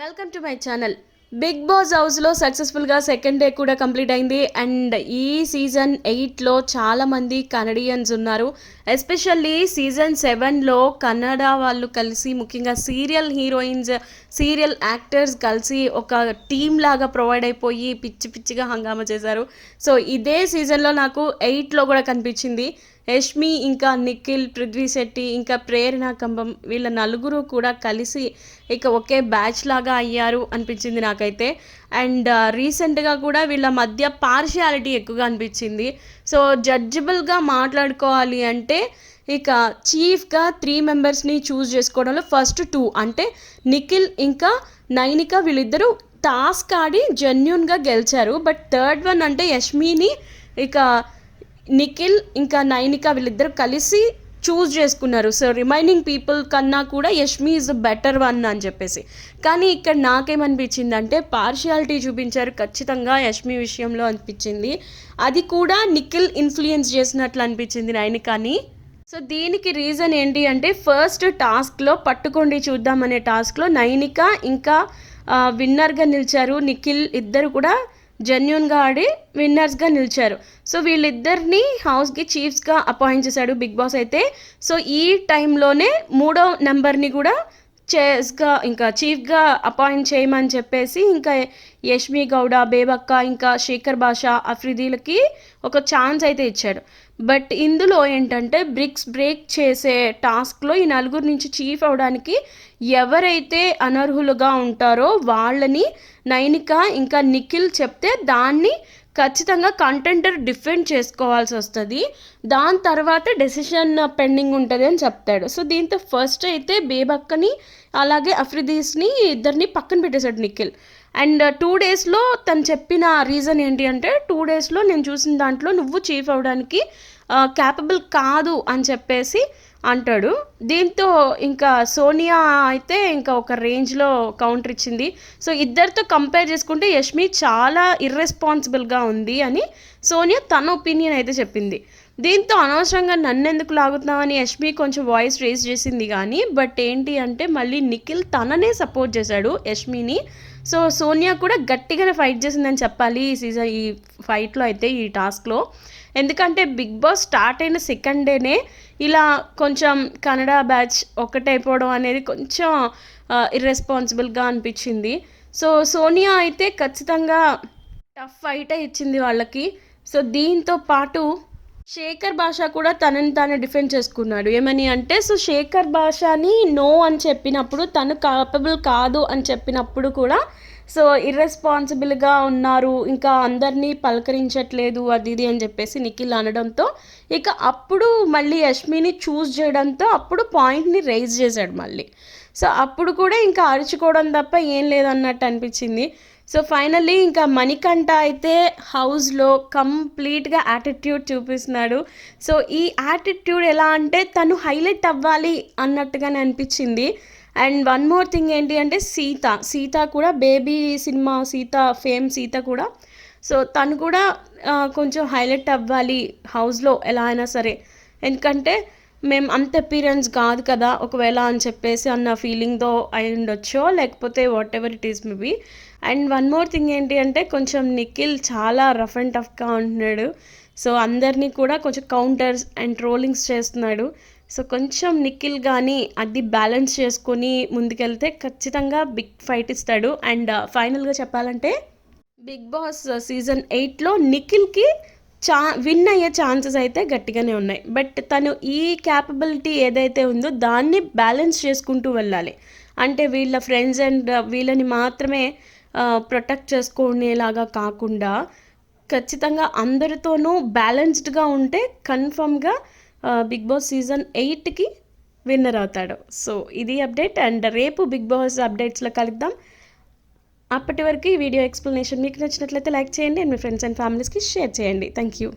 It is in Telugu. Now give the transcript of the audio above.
Welcome to my channel big boss హౌస్లో సక్సెస్ఫుల్గా సెకండ్ డే కూడా కంప్లీట్ అయింది. అండ్ ఈ సీజన్ ఎయిట్లో చాలామంది కనడియన్స్ ఉన్నారు. ఎస్పెషల్లీ సీజన్ సెవెన్లో కన్నడ వాళ్ళు కలిసి ముఖ్యంగా సీరియల్ హీరోయిన్స్ సీరియల్ యాక్టర్స్ కలిసి ఒక టీమ్ లాగా ప్రొవైడ్ అయిపోయి పిచ్చి పిచ్చిగా హంగామా చేశారు. సో ఇదే సీజన్లో నాకు ఎయిట్లో కూడా కనిపించింది. యష్మి ఇంకా నిఖిల్ పృథ్వీ శెట్టి ఇంకా ప్రేరణ కంబం వీళ్ళ నలుగురు కూడా కలిసి ఇక ఒకే బ్యాచ్ లాగా అయ్యారు అనిపించింది నాకైతే. అండ్ రీసెంట్గా కూడా వీళ్ళ మధ్య పార్షియాలిటీ ఎక్కువగా అనిపించింది. సో జడ్జిబుల్గా మాట్లాడుకోవాలి అంటే ఇక చీఫ్గా త్రీ మెంబర్స్ని చూస్ చేసుకోవడంలో ఫస్ట్ టూ అంటే నిఖిల్ ఇంకా నైనిక వీళ్ళిద్దరూ టాస్క్ ఆడి జెన్యున్గా గెలిచారు. బట్ థర్డ్ వన్ అంటే యష్మిని ఇక నిఖిల్ ఇంకా నైనిక వీళ్ళిద్దరు కలిసి చూస్ చేసుకున్నారు. సో రిమైనింగ్ పీపుల్ కన్నా కూడా యష్మి ఈజ్ బెటర్ వన్ అని చెప్పేసి. కానీ ఇక్కడ నాకేమనిపించింది అంటే పార్షియాలిటీ చూపించారు ఖచ్చితంగా యష్మి విషయంలో అనిపించింది. అది కూడా నిఖిల్ ఇన్ఫ్లుయెన్స్ చేసినట్లు అనిపించింది నైనికాని. సో దీనికి రీజన్ ఏంటి అంటే ఫస్ట్ టాస్క్లో పట్టుకోండి చూద్దామనే టాస్క్లో నైనిక ఇంకా విన్నర్గా నిలిచారు. నిఖిల్ ఇద్దరు కూడా జెన్యున్గా ఆడి విన్నర్స్గా నిలిచారు. సో వీళ్ళిద్దరిని హౌస్కి చీఫ్స్గా అపాయింట్ చేశాడు బిగ్ బాస్ అయితే. సో ఈ టైంలోనే మూడో నెంబర్ని కూడా చేస్గా ఇంకా చీఫ్గా అపాయింట్ చేయమని చెప్పేసి ఇంకా యష్మి గౌడ బేబక్క ఇంకా శేఖర్ బాషా అఫ్రిదీలకి ఒక ఛాన్స్ అయితే ఇచ్చాడు. బట్ ఇందులో ఏంటంటే బ్రిక్స్ బ్రేక్ చేసే టాస్క్లో ఈ నలుగురు నుంచి చీఫ్ అవడానికి ఎవరైతే అనర్హులుగా ఉంటారో వాళ్ళని నైనిక ఇంకా నిఖిల్ చెప్తే దాన్ని ఖచ్చితంగా కంటెంటర్ డిఫెండ్ చేసుకోవాల్సి వస్తుంది. దాని తర్వాత డెసిషన్ పెండింగ్ ఉంటుంది అని చెప్తాడు. సో దీంతో ఫస్ట్ అయితే బేబక్కని అలాగే అఫ్రిదీస్ని ఇద్దరిని పక్కన పెట్టేశాడు నిఖిల్. అండ్ టూ డేస్లో తను చెప్పిన రీజన్ ఏంటి అంటే టూ డేస్లో నేను చూసిన దాంట్లో నువ్వు చీఫ్ అవ్వడానికి క్యాపబుల్ కాదు అని చెప్పేసి అంటాడు. దీంతో ఇంకా సోనియా అయితే ఇంకా ఒక రేంజ్లో కౌంటర్ ఇచ్చింది. సో ఇద్దరితో కంపేర్ చేసుకుంటే యష్మి చాలా ఇర్రెస్పాన్సిబుల్గా ఉంది అని సోనియా తన ఒపీనియన్ అయితే చెప్పింది. దీంతో అనవసరంగా నన్ను ఎందుకు లాగుతున్నామని యష్మి కొంచెం వాయిస్ రేస్ చేసింది కానీ బట్ ఏంటి అంటే మళ్ళీ నిఖిల్ తననే సపోర్ట్ చేశాడు యష్మిని. సో సోనియా కూడా గట్టిగానే ఫైట్ చేసిందని చెప్పాలి ఈ సీజన్ ఈ ఫైట్లో అయితే ఈ టాస్క్లో. ఎందుకంటే బిగ్ బాస్ స్టార్ట్ అయిన సెకండ్ డేనే ఇలా కొంచెం కన్నడ బ్యాచ్ ఒకటైపోవడం అనేది కొంచెం ఇర్రెస్పాన్సిబుల్గా అనిపించింది. సో సోనియా అయితే ఖచ్చితంగా టఫ్ ఫైటే ఇచ్చింది వాళ్ళకి. సో దీంతో పాటు శేఖర్ భాష కూడా తనని తాను డిఫెండ్ చేసుకున్నాడు. ఏమని అంటే సో శేఖర్ భాషని నో అని చెప్పినప్పుడు తను కాపబుల్ కాదు అని చెప్పినప్పుడు కూడా సో ఇర్రెస్పాన్సిబుల్గా ఉన్నారు ఇంకా అందరినీ పలకరించట్లేదు అది ఇది అని చెప్పేసి నిఖిల్ అనడంతో ఇక అప్పుడు మళ్ళీ యష్మిని చూస్ చేయడంతో అప్పుడు పాయింట్ని రైజ్ చేశాడు మళ్ళీ. సో అప్పుడు కూడా ఇంకా అరుచుకోవడం తప్ప ఏం లేదన్నట్టు అనిపించింది. సో ఫైనల్లీ ఇంకా మణికంఠ అయితే హౌస్లో కంప్లీట్గా యాటిట్యూడ్ చూపిస్తున్నాడు. సో ఈ యాటిట్యూడ్ ఎలా అంటే తను హైలైట్ అవ్వాలి అన్నట్టుగానే అనిపించింది. అండ్ వన్ మోర్ థింగ్ ఏంటి అంటే సీత సీత కూడా baby cinema Seetha fame Seetha కూడా. సో తను కూడా కొంచెం హైలైట్ అవ్వాలి హౌస్లో ఎలా అయినా సరే. ఎందుకంటే మేము అంత అపీరెన్స్ కాదు కదా ఒకవేళ అని చెప్పేసి అన్న ఫీలింగ్తో అయి ఉండొచ్చో లేకపోతే whatever it is maybe and one more thing ఏంటి అంటే కొంచెం నిఖిల్ చాలా రఫ్ అండ్ టఫ్గా ఉంటున్నాడు. సో అందరినీ కూడా కొంచెం కౌంటర్స్ అండ్ ట్రోలింగ్స్ చేస్తున్నాడు. సో కొంచెం నిఖిల్ కానీ అది బ్యాలెన్స్ చేసుకొని ముందుకెళ్తే ఖచ్చితంగా బిగ్ ఫైట్ ఇస్తాడు. అండ్ ఫైనల్గా చెప్పాలంటే బిగ్ బాస్ సీజన్ ఎయిట్లో నిఖిల్కి చా విన్ అయ్యే ఛాన్సెస్ అయితే గట్టిగానే ఉన్నాయి. బట్ తను ఈ క్యాపబిలిటీ ఏదైతే ఉందో దాన్ని బ్యాలెన్స్ చేసుకుంటూ వెళ్ళాలి. అంటే వీళ్ళ ఫ్రెండ్స్ అండ్ వీళ్ళని మాత్రమే ప్రొటెక్ట్ చేసుకునేలాగా కాకుండా ఖచ్చితంగా అందరితోనూ బ్యాలెన్స్డ్గా ఉంటే కన్ఫర్మ్గా బిగ్ బాస్ సీజన్ ఎయిట్కి విన్నర్ అవుతాడు. సో ఇది అప్డేట్ అండ్ రేపు బిగ్ బాస్ అప్డేట్స్లో కలుద్దాం. అప్పటి వరకు ఈ వీడియో ఎక్స్ప్లెనేషన్ మీకు నచ్చినట్లయితే లైక్ చేయండి అండ్ మీ ఫ్రెండ్స్ అండ్ ఫ్యామిలీస్కి షేర్ చేయండి. Thank you